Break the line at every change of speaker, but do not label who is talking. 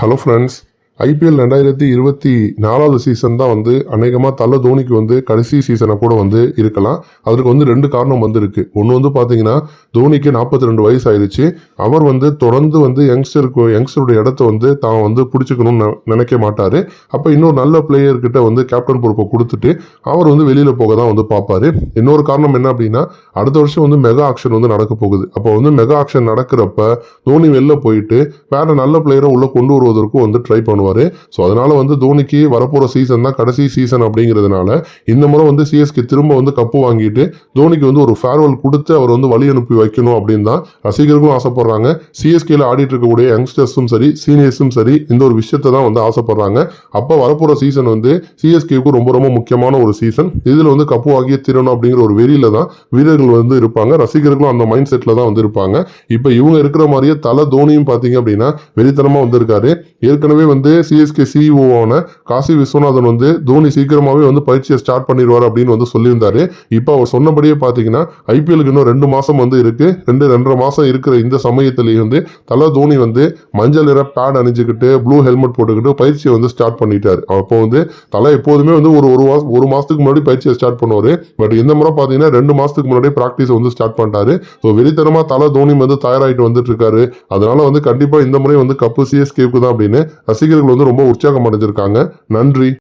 Hello friends IPL ரெண்டாயிரத்தி இருபத்தி நாலாவது சீசன் தான் வந்து அநேகமாக தள்ள தோனிக்கு வந்து கடைசி சீசனை கூட வந்து இருக்கலாம். அதுக்கு வந்து ரெண்டு காரணம் வந்து இருக்கு ஒன்று வந்து பார்த்தீங்கன்னா தோனிக்கு நாற்பத்தி ரெண்டு வயசு ஆயிடுச்சு அவர் வந்து தொடர்ந்து வந்து யங்ஸ்டருக்கு யங்ஸ்டருடைய இடத்த வந்து தான் வந்து பிடிச்சிக்கணும்னு நினைக்க மாட்டார். அப்போ இன்னொரு நல்ல பிளேயர்கிட்ட வந்து கேப்டன் பொறுப்பை கொடுத்துட்டு அவர் வந்து வெளியில் போக தான் வந்து பார்ப்பாரு இன்னொரு காரணம் என்ன அப்படின்னா அடுத்த வருஷம் வந்து மெகா ஆக்ஷன் வந்து நடக்க போகுது. அப்போ வந்து மெகா ஆக்ஷன் நடக்கிறப்ப தோனி வெளில போயிட்டு வேற நல்ல பிளேயரை உள்ளே கொண்டு வருவதற்கும் வந்து ட்ரை பண்ணுவார். ஸோ அதனால் வந்து தோனிக்கு வரப்போகிற சீசன் தான் கடைசி சீசன் அப்படிங்கிறதுனால இந்த முறை வந்து சிஎஸ்கே திரும்ப வந்து கப்பு வாங்கிட்டு தோனிக்கு வந்து ஒரு ஃபேர்வெல் கொடுத்து அவர் வந்து வழி அனுப்பி வைக்கணும் அப்படின்னு தான் ரசிகர்களும் ஆசைப்படுறாங்க. சிஎஸ்கேல ஆடிட்டு இருக்கக்கூடிய யங்ஸ்டர்ஸும் சரி சீனியர்ஸும் சரி இந்த ஒரு விஷயத்தை தான் வந்து ஆசைப்படுறாங்க. அப்போ வரப்போகிற சீசன் வந்து சிஎஸ்கேவுக்கு ரொம்ப ரொம்ப முக்கியமான ஒரு சீசன் இதில் வந்து கப்பு வாங்கியே திறனும் அப்படிங்கிற ஒரு வெறியில் தான் வீரர்கள் வந்து இருப்பாங்க. ரசிகர்களும் அந்த மைண்ட் செட்டில் தான் வந்து இருப்பாங்க. இப்போ இவங்க இருக்கிற மாதிரியே தலை தோனியும் பார்த்தீங்க அப்படின்னா வெறித்தனமாக வந்திருக்காரு. ஏற்கனவே வந்து சிஎஸ்கே சிஇஓவான காசி விஸ்வநாதன் வந்து தோனி சீக்கிரமாகவே வந்து பயிற்சியை ஸ்டார்ட் பண்ணிடுவார் அப்படின்னு வந்து சொல்லியிருந்தாரு. இப்போ அவர் சொன்னபடியே பார்த்தீங்கன்னா ஐபிஎலுக்கு இன்னும் ரெண்டு மாதம் வந்து இருக்கு. ரெண்டு ரெண்டரை மாதம் இருக்கிற இந்த சமயத்திலேயே வந்து தலை தோனி வந்து மஞ்சள் நிற பேட் அணிஞ்சுக்கிட்டு ப்ளூ ஹெல்மெட் போட்டுக்கிட்டு பயிற்சியை வந்து ஸ்டார்ட் பண்ணிட்டார். அப்போ வந்து தலை எப்போதுமே வந்து ஒரு ஒரு மாதம் ஒரு மாதத்துக்கு முன்னாடி பயிற்சியை ஸ்டார்ட் பண்ணுவார். பட் இந்த முறை பார்த்தீங்கன்னா ரெண்டு மாதத்துக்கு முன்னாடி ப்ராக்டிஸ் வந்து ஸ்டார்ட் பண்ணிட்டாரு. ஸோ வெளித்தனமாக தலை தோனி வந்து தயாராகிட்டு வந்துட்டு இருக்காரு. அதனால வந்து கண்டிப்பாக இந்த முறை வந்து கப்பு சிஎஸ்கேவுக்கு தான் அப்படின்னு ரசிகர்கள் வந்து ரொம்ப உற்சாகம் அடைஞ்சிருக்காங்க நன்றி.